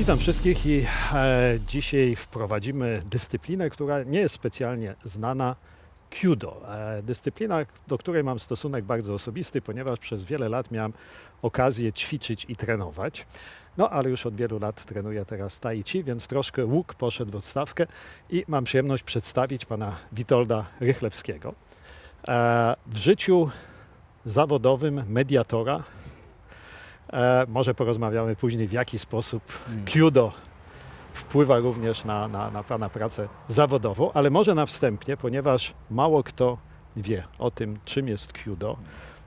Witam wszystkich i e, dzisiaj wprowadzimy dyscyplinę, która nie jest specjalnie znana. Kyudo. E, dyscyplina, do której mam stosunek bardzo osobisty, ponieważ przez wiele lat miałem okazję ćwiczyć i trenować. No ale już od wielu lat trenuję teraz tai chi, więc troszkę łuk poszedł w odstawkę i mam przyjemność przedstawić pana Witolda Rychlewskiego. E, w życiu zawodowym mediatora E, może porozmawiamy później, w jaki sposób Kyudo wpływa również na, na, na Pana pracę zawodową, ale może na wstępie, ponieważ mało kto wie o tym, czym jest Kyudo,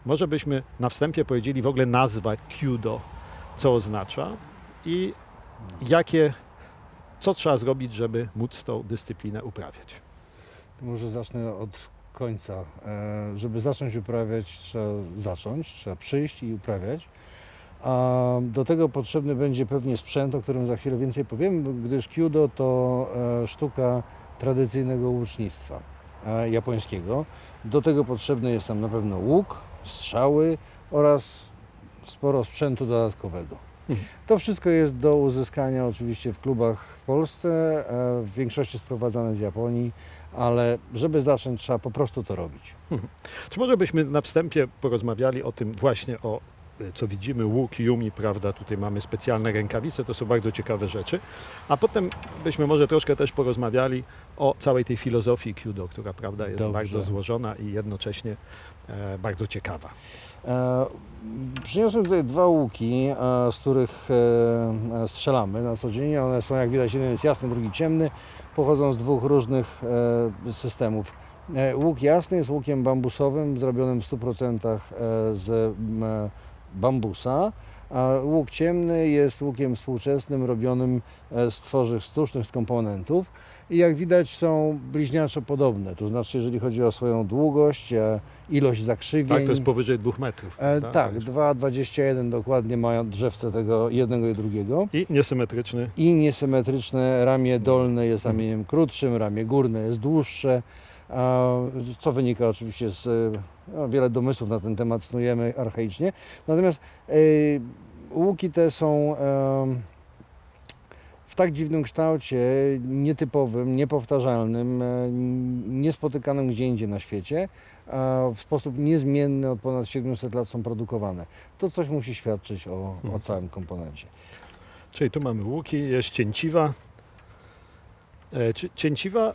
może byśmy na wstępie powiedzieli w ogóle nazwa Kyudo, co oznacza i jakie, co trzeba zrobić, żeby móc tą dyscyplinę uprawiać. Może zacznę od końca. E, Żeby zacząć uprawiać, trzeba zacząć, trzeba przyjść i uprawiać. A do tego potrzebny będzie pewnie sprzęt, o którym za chwilę więcej powiem, gdyż Kyudo to e, sztuka tradycyjnego łucznictwa e, japońskiego. Do tego potrzebny jest tam na pewno łuk, strzały oraz sporo sprzętu dodatkowego. Mhm. To wszystko jest do uzyskania oczywiście w klubach w Polsce, e, w większości sprowadzane z Japonii, ale żeby zacząć trzeba po prostu to robić. Czy może byśmy na wstępie porozmawiali o tym właśnie o co widzimy, łuk, yumi, prawda, tutaj mamy specjalne rękawice, to są bardzo ciekawe rzeczy, a potem byśmy może troszkę też porozmawiali o całej tej filozofii Kyudo, która prawda jest Dobrze. bardzo złożona i jednocześnie e, bardzo ciekawa. E, Przyniosłem tutaj dwa łuki, e, z których e, e, strzelamy na co dzień. One są jak widać, jeden jest jasny, drugi ciemny. Pochodzą z dwóch różnych e, systemów. E, Łuk jasny jest łukiem bambusowym, zrobionym w 100% e, z e, bambusa. A łuk ciemny jest łukiem współczesnym, robionym e, z tworzyw sztucznych, z komponentów. I jak widać są bliźniaczo podobne, to znaczy jeżeli chodzi o swoją długość, e, ilość zakrzywień. Tak, to jest powyżej dwóch metrów. E, tak, To jest- 2,21 dokładnie mają drzewce tego jednego i drugiego. I niesymetryczny. I niesymetryczne ramię dolne jest ramieniem krótszym, ramię górne jest dłuższe. Co wynika oczywiście z e, no, wiele domysłów na ten temat snujemy archaicznie. Natomiast e, łuki te są w tak dziwnym kształcie, nietypowym, niepowtarzalnym, e, niespotykanym gdzie indziej na świecie, w sposób niezmienny od ponad 700 lat są produkowane. To coś musi świadczyć o, o Mhm. całym komponencie. Czyli tu mamy łuki, jest cięciwa. E, Cięciwa e,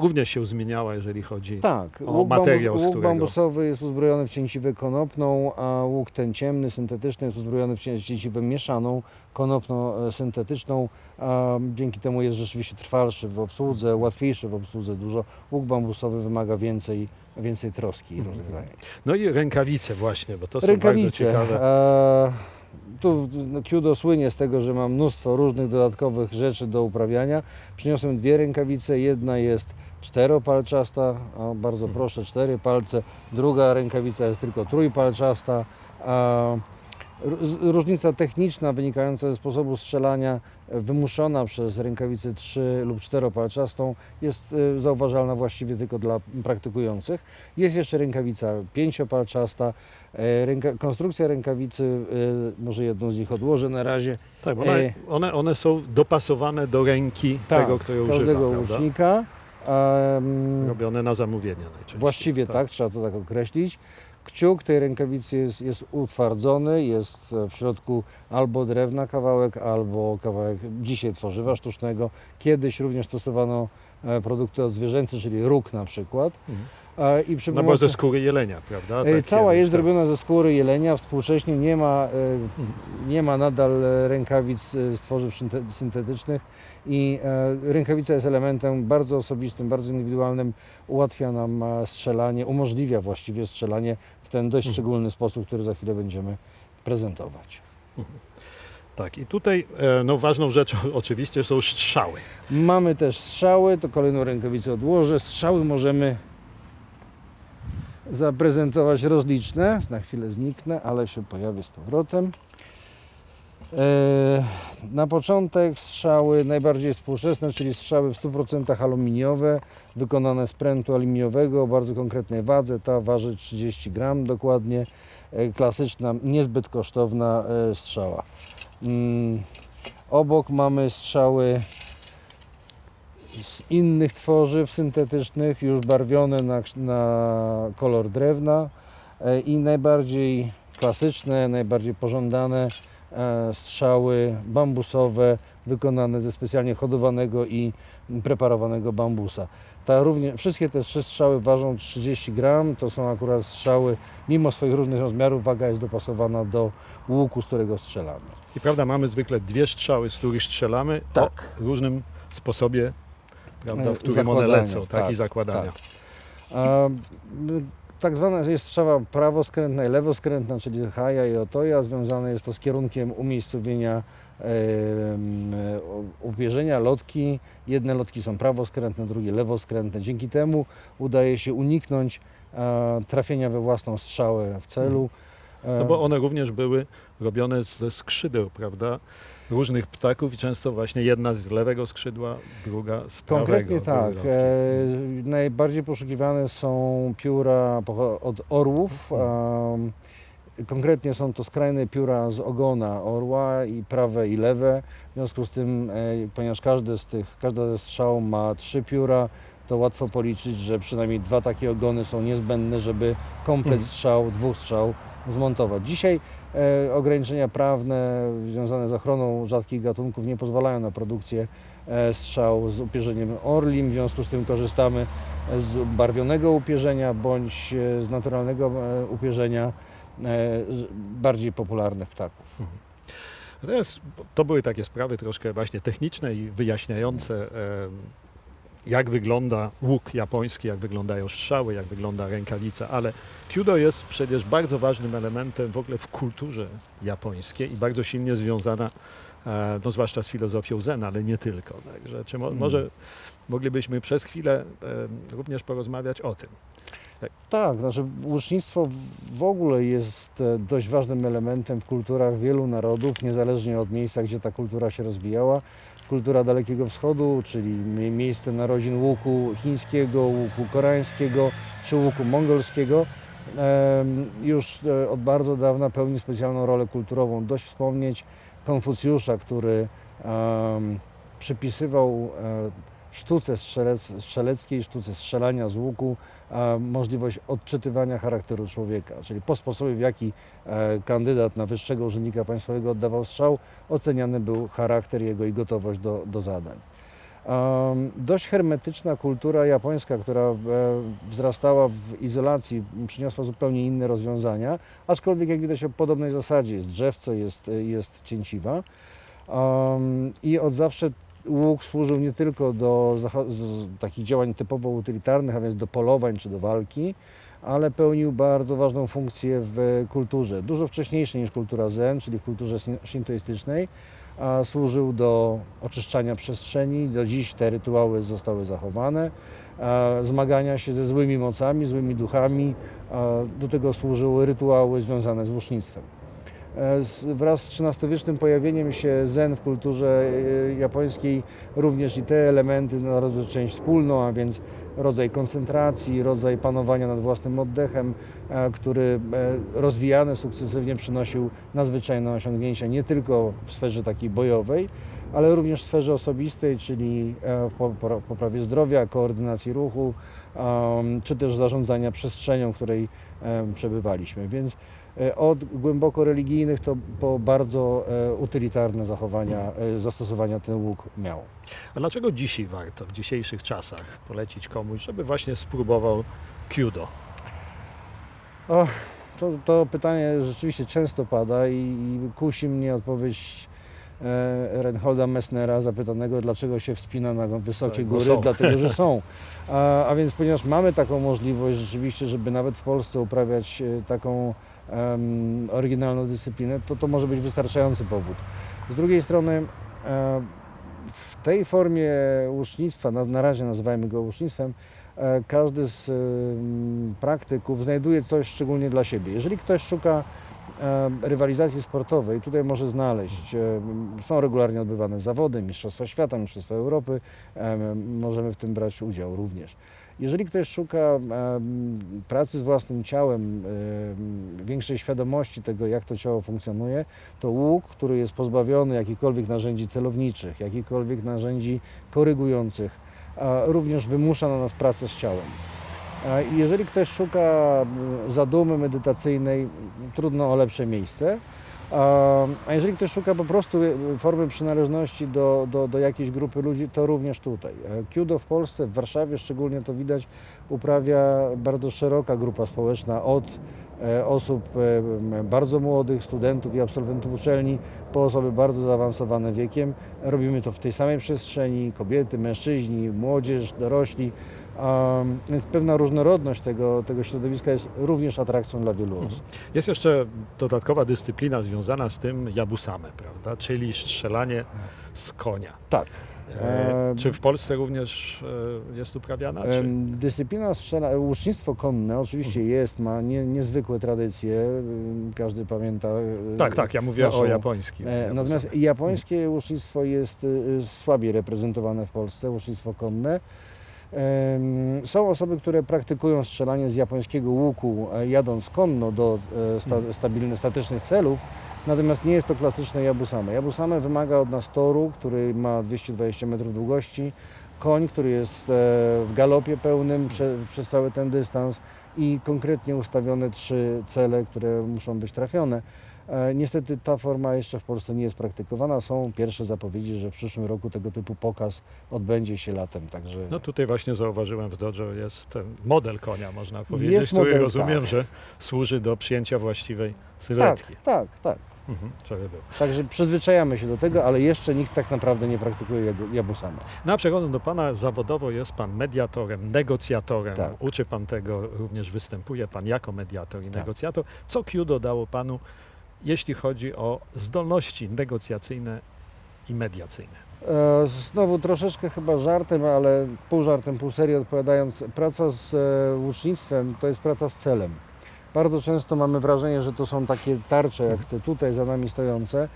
również się zmieniała, jeżeli chodzi Tak, O łuk, materiał, bambus, łuk bambusowy jest uzbrojony w cięciwę konopną, a łuk ten ciemny, syntetyczny jest uzbrojony w cię- cięciwę mieszaną, konopno-syntetyczną. A dzięki temu jest rzeczywiście trwalszy w obsłudze, łatwiejszy w obsłudze dużo. Łuk bambusowy wymaga więcej, więcej troski i Mhm. rozegrania. No i rękawice właśnie, bo to są Rękawice. bardzo ciekawe. E, tu no, Kyudo słynie z tego, że ma mnóstwo różnych dodatkowych rzeczy do uprawiania. Przyniosłem dwie rękawice. Jedna jest czteropalczasta, a bardzo proszę, cztery palce. Druga rękawica jest tylko trójpalczasta. A, różnica techniczna wynikająca ze sposobu strzelania e, wymuszona przez rękawicę 3 lub 4-palczastą jest e, zauważalna właściwie tylko dla praktykujących. Jest jeszcze rękawica 5-palczasta. E, Ręka, konstrukcja rękawicy, może jedną z nich odłożę na razie, Tak, one, one, one są dopasowane do ręki tego, kto je używa, każdego łucznika. Em, Robione na zamówienie najczęściej. Właściwie tak. trzeba to tak określić. Kciuk tej rękawicy jest, jest utwardzony, jest w środku albo drewna kawałek, albo kawałek dzisiaj tworzywa sztucznego. Kiedyś również stosowano e, produkty odzwierzęce, czyli róg na przykład. Mhm. E, I przy No bo pomocy- ze skóry jelenia, prawda? E, Tak Cała jest tak. zrobiona ze skóry jelenia. Współcześnie nie ma, e, nie ma nadal rękawic z tworzyw synte- syntetycznych i rękawica jest elementem bardzo osobistym, bardzo indywidualnym. Ułatwia nam strzelanie, umożliwia właściwie strzelanie w ten dość Mhm. szczególny sposób, który za chwilę będziemy prezentować. Tak, i tutaj no, ważną rzeczą oczywiście są strzały. Mamy też strzały, to kolejną rękawicę odłożę. Strzały możemy zaprezentować rozliczne. Na chwilę zniknę, ale się pojawię z powrotem. E, Na początek strzały najbardziej współczesne, czyli strzały w 100% aluminiowe, wykonane z prętu aluminiowego o bardzo konkretnej wadze. Ta waży 30 gram dokładnie. E, Klasyczna, niezbyt kosztowna e, strzała. Mm, Obok mamy strzały z innych tworzyw syntetycznych, już barwione na, na kolor drewna e, i najbardziej klasyczne, najbardziej pożądane e, strzały bambusowe wykonane ze specjalnie hodowanego i preparowanego bambusa. Ta równie, wszystkie te trzy strzały ważą 30 gram, to są akurat strzały, mimo swoich różnych rozmiarów, waga jest dopasowana do łuku, z którego strzelamy. I prawda, mamy zwykle dwie strzały, z których strzelamy Tak. o różnym sposobie, prawda, E, w którym one lecą, tak, tak, i zakładania. A, m, tak zwana jest strzała prawoskrętna i lewoskrętna, czyli haja i otoja. Związane jest to z kierunkiem umiejscowienia e, m, u- upierzenia lotki. Jedne lotki są prawoskrętne, drugie lewoskrętne. Dzięki temu udaje się uniknąć e, trafienia we własną strzałę w celu. No bo one również były robione ze skrzydeł, prawda? Różnych ptaków i często właśnie jedna z lewego skrzydła, druga z prawego. Konkretnie tak. E, najbardziej poszukiwane są pióra od orłów. em, konkretnie są to skrajne pióra z ogona orła i prawe i lewe. W związku z tym, e, ponieważ każdy z tych, każda ze strzał ma trzy pióra, to łatwo policzyć, że przynajmniej dwa takie ogony są niezbędne, żeby komplet Mhm. strzał, dwóch strzał zmontować. Dzisiaj ograniczenia prawne związane z ochroną rzadkich gatunków nie pozwalają na produkcję e, strzał z upierzeniem orlim, w związku z tym korzystamy z barwionego upierzenia bądź e, z naturalnego e, upierzenia e, bardziej popularnych ptaków. Teraz to były takie sprawy troszkę właśnie techniczne i wyjaśniające, jak wygląda łuk japoński, jak wyglądają strzały, jak wygląda rękawica, ale Kyudo jest przecież bardzo ważnym elementem w ogóle w kulturze japońskiej i bardzo silnie związana, e, no zwłaszcza z filozofią zen, ale nie tylko. Także czy mo- Mm. może moglibyśmy przez chwilę em, również porozmawiać o tym. Tak, znaczy łucznictwo w- ogóle jest e, dość ważnym elementem w kulturach wielu narodów, niezależnie od miejsca, gdzie ta kultura się rozwijała. Kultura Dalekiego Wschodu, czyli mie- miejsce narodzin łuku chińskiego, łuku koreańskiego czy łuku mongolskiego, już e, od bardzo dawna pełni specjalną rolę kulturową. Dość wspomnieć Konfucjusza, który przypisywał e, sztuce strzelec, strzeleckiej, sztuce strzelania z łuku, możliwość odczytywania charakteru człowieka, czyli po sposobie, w jaki e, kandydat na wyższego urzędnika państwowego oddawał strzał, oceniany był charakter jego i gotowość do, do zadań. Dość hermetyczna kultura japońska, która e, wzrastała w izolacji, przyniosła zupełnie inne rozwiązania, aczkolwiek jak widać o podobnej zasadzie, jest drzewce, jest, jest cięciwa. I od zawsze łuk służył nie tylko do takich działań typowo utylitarnych, a więc do polowań czy do walki, ale pełnił bardzo ważną funkcję w kulturze, dużo wcześniejszej niż kultura zen, czyli w kulturze szintoistycznej, a służył do oczyszczania przestrzeni. Do dziś te rytuały zostały zachowane, zmagania się ze złymi mocami, złymi duchami. Do tego służyły rytuały związane z łucznictwem. E, wraz z XIII-wiecznym pojawieniem się zen w kulturze e, japońskiej również i te elementy znalazły część wspólną, a więc rodzaj koncentracji, rodzaj panowania nad własnym oddechem, e, który rozwijany sukcesywnie przynosił nadzwyczajne osiągnięcia nie tylko w sferze takiej bojowej, ale również w sferze osobistej, czyli w po- po- poprawie zdrowia, koordynacji ruchu, czy też zarządzania przestrzenią, w której przebywaliśmy. Więc od głęboko religijnych to po bardzo e, utylitarne zachowania, e, zastosowania ten łuk miał. A dlaczego dzisiaj warto, w dzisiejszych czasach, polecić komuś, żeby właśnie spróbował Kyudo? O, to, to pytanie rzeczywiście często pada i, i kusi mnie odpowiedź e, Reinholda Messnera zapytanego, dlaczego się wspina na wysokie Tak, bo góry, dlatego że są. A, a więc ponieważ mamy taką możliwość rzeczywiście, żeby nawet w Polsce uprawiać e, taką em, oryginalną dyscyplinę, to to może być wystarczający powód. Z drugiej strony e, w tej formie łucznictwa, na, na razie nazywajmy go łucznictwem, e, każdy z praktyków znajduje coś szczególnie dla siebie. Jeżeli ktoś szuka e, rywalizacji sportowej, tutaj może znaleźć. e, Są regularnie odbywane zawody, Mistrzostwa Świata, Mistrzostwa Europy, e, możemy w tym brać udział również. Jeżeli ktoś szuka pracy z własnym ciałem, em, większej świadomości tego, jak to ciało funkcjonuje, to łuk, który jest pozbawiony jakichkolwiek narzędzi celowniczych, jakichkolwiek narzędzi korygujących, również wymusza na nas pracę z ciałem. Jeżeli ktoś szuka mm, zadumy medytacyjnej, trudno o lepsze miejsce. A jeżeli ktoś szuka po prostu e, formy przynależności do, do, do jakiejś grupy ludzi, to również tutaj. E, Kudo w Polsce, w Warszawie szczególnie to widać, uprawia bardzo szeroka grupa społeczna od e, osób e, bardzo młodych, studentów i absolwentów uczelni, po osoby bardzo zaawansowane wiekiem. Robimy to w tej samej przestrzeni, kobiety, mężczyźni, młodzież, dorośli. Więc pewna różnorodność tego, tego środowiska jest również atrakcją dla wielu osób. Jest jeszcze dodatkowa dyscyplina związana z tym jabusame, prawda? Czyli strzelanie z konia. Tak. E, czy w Polsce również e, jest uprawiana? Czy... Dyscyplina strzela, łucznictwo konne oczywiście Mhm. jest, ma nie, niezwykłe tradycje, każdy pamięta. e, Tak, tak, ja mówię naszą- o japońskim. E. Natomiast japońskie łucznictwo jest e, słabiej reprezentowane w Polsce, łucznictwo konne. Są osoby, które praktykują strzelanie z japońskiego łuku, e, jadąc konno do e, sta, Mhm. stabilnych, statycznych celów, natomiast nie jest to klasyczne jabusame. Jabusame wymaga od nas toru, który ma 220 metrów długości, koń, który jest e, w galopie pełnym prze, przez cały ten dystans i konkretnie ustawione trzy cele, które muszą być trafione. E, Niestety ta forma jeszcze w Polsce nie jest praktykowana. Są pierwsze zapowiedzi, że w przyszłym roku tego typu pokaz odbędzie się latem. Także No tutaj właśnie zauważyłem w Dojo jest ten model konia, można powiedzieć, Jest który model, rozumiem, tak. że służy do przyjęcia właściwej tak, sylwetki. tak, tak. Mhm, żeby było. Także przyzwyczajamy się do tego, ale jeszcze nikt tak naprawdę nie praktykuje jagu- jabusamy. No przechodząc do Pana, zawodowo jest Pan mediatorem, negocjatorem. Tak. Uczy Pan tego, również występuje Pan jako mediator i Tak. negocjator. Co Kyudo dało Panu, jeśli chodzi o zdolności negocjacyjne i mediacyjne? E, Znowu troszeczkę chyba żartem, ale pół żartem, pół serio odpowiadając, praca z e, łucznictwem to jest praca z celem. Bardzo często mamy wrażenie, że to są takie tarcze, jak te tutaj za nami stojące,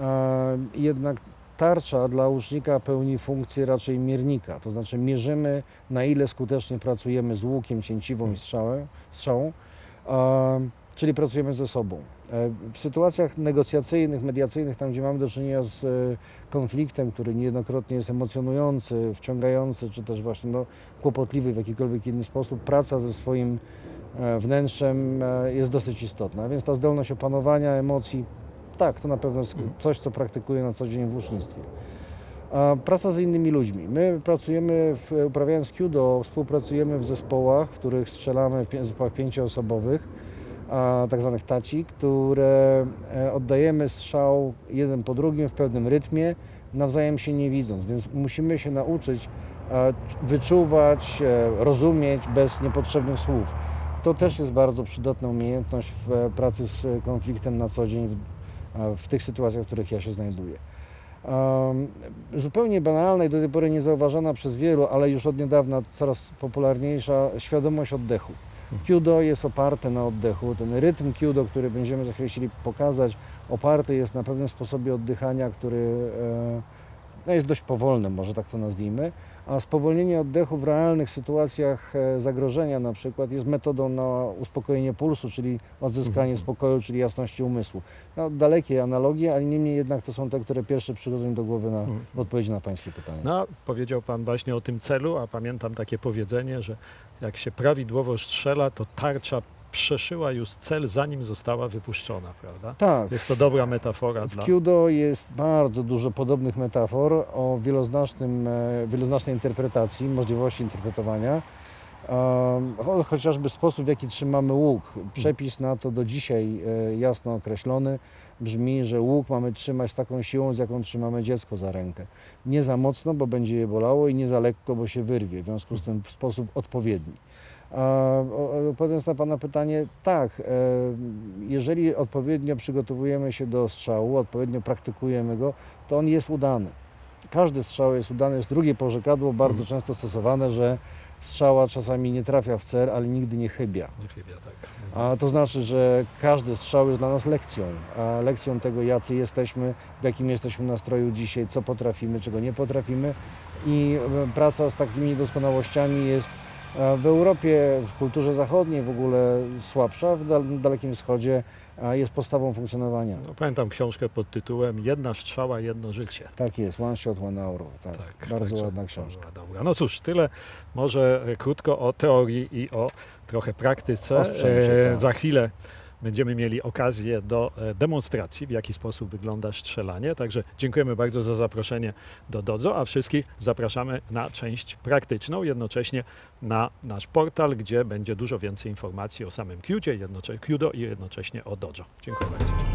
e, jednak tarcza dla łucznika pełni funkcję raczej miernika, to znaczy mierzymy na ile skutecznie pracujemy z łukiem, cięciwą i strzałem, strzałą, czyli pracujemy ze sobą. E, W sytuacjach negocjacyjnych, mediacyjnych, tam gdzie mamy do czynienia z e, konfliktem, który niejednokrotnie jest emocjonujący, wciągający, czy też właśnie no, kłopotliwy w jakikolwiek inny sposób, praca ze swoim e, wnętrzem jest dosyć istotna. Więc ta zdolność opanowania emocji, tak, to na pewno jest Mhm. coś, co praktykuję na co dzień w łucznictwie. Praca z innymi ludźmi. My pracujemy, w, uprawiając Kudo, współpracujemy w zespołach, w których strzelamy w zespołach pięcioosobowych, tak zwanych taci, które e, oddajemy strzał jeden po drugim w pewnym rytmie, nawzajem się nie widząc, więc musimy się nauczyć e, wyczuwać, e, rozumieć bez niepotrzebnych słów. To też jest bardzo przydatna umiejętność w pracy z konfliktem na co dzień, w, tych sytuacjach, w których ja się znajduję. Zupełnie banalna i do tej pory niezauważana przez wielu, ale już od niedawna coraz popularniejsza świadomość oddechu. Kudo jest oparte na oddechu. Ten rytm kudo, który będziemy za chwilę chcieli pokazać, oparty jest na pewnym sposobie oddychania, który e, no jest dość powolny, może tak to nazwijmy. A spowolnienie oddechu w realnych sytuacjach e, zagrożenia na przykład jest metodą na uspokojenie pulsu, czyli odzyskanie Mhm. spokoju, czyli jasności umysłu. No, dalekie analogie, ale niemniej jednak to są te, które pierwsze przychodzą mi do głowy na, Mhm. w odpowiedzi na Pańskie pytanie. No, powiedział Pan właśnie o tym celu, a pamiętam takie powiedzenie, że jak się prawidłowo strzela, to tarcza przeszyła już cel, zanim została wypuszczona, prawda? Tak. Jest to dobra metafora W dla... Kudo jest bardzo dużo podobnych metafor o wieloznacznym, e, wieloznacznej interpretacji, możliwości interpretowania. Um, cho- chociażby sposób, w jaki trzymamy łuk. Przepis na to do dzisiaj e, jasno określony brzmi, że łuk mamy trzymać z taką siłą, z jaką trzymamy dziecko za rękę. Nie za mocno, bo będzie je bolało i nie za lekko, bo się wyrwie. W związku z tym w sposób odpowiedni. Odpowiadając na Pana pytanie, tak, e, jeżeli odpowiednio przygotowujemy się do strzału, odpowiednio praktykujemy go, to on jest udany. Każdy strzał jest udany. Jest drugie porzekadło, bardzo Mhm. często stosowane, że strzała czasami nie trafia w cel, ale nigdy nie chybia. Nie chybia, tak. A to znaczy, że każdy strzał jest dla nas lekcją, a lekcją tego, jacy jesteśmy, w jakim jesteśmy nastroju dzisiaj, co potrafimy, czego nie potrafimy. I e, praca z takimi niedoskonałościami jest W Europie, w kulturze zachodniej w ogóle słabsza, w dal- Dalekim Wschodzie jest podstawą funkcjonowania. No, pamiętam książkę pod tytułem Jedna strzała, jedno życie. Tak jest, one shot, one hour. Tak, bardzo także ładna książka. Dobra. No cóż, tyle może e, krótko o teorii i o trochę praktyce. O sprzęcie, tak. Za chwilę będziemy mieli okazję do e, demonstracji, w jaki sposób wygląda strzelanie. Także dziękujemy bardzo za zaproszenie do Dodzo, a wszystkich zapraszamy na część praktyczną, jednocześnie na nasz portal, gdzie będzie dużo więcej informacji o samym Qdzie, jednocze- Qdo i jednocześnie o Dojo. Dziękuję bardzo.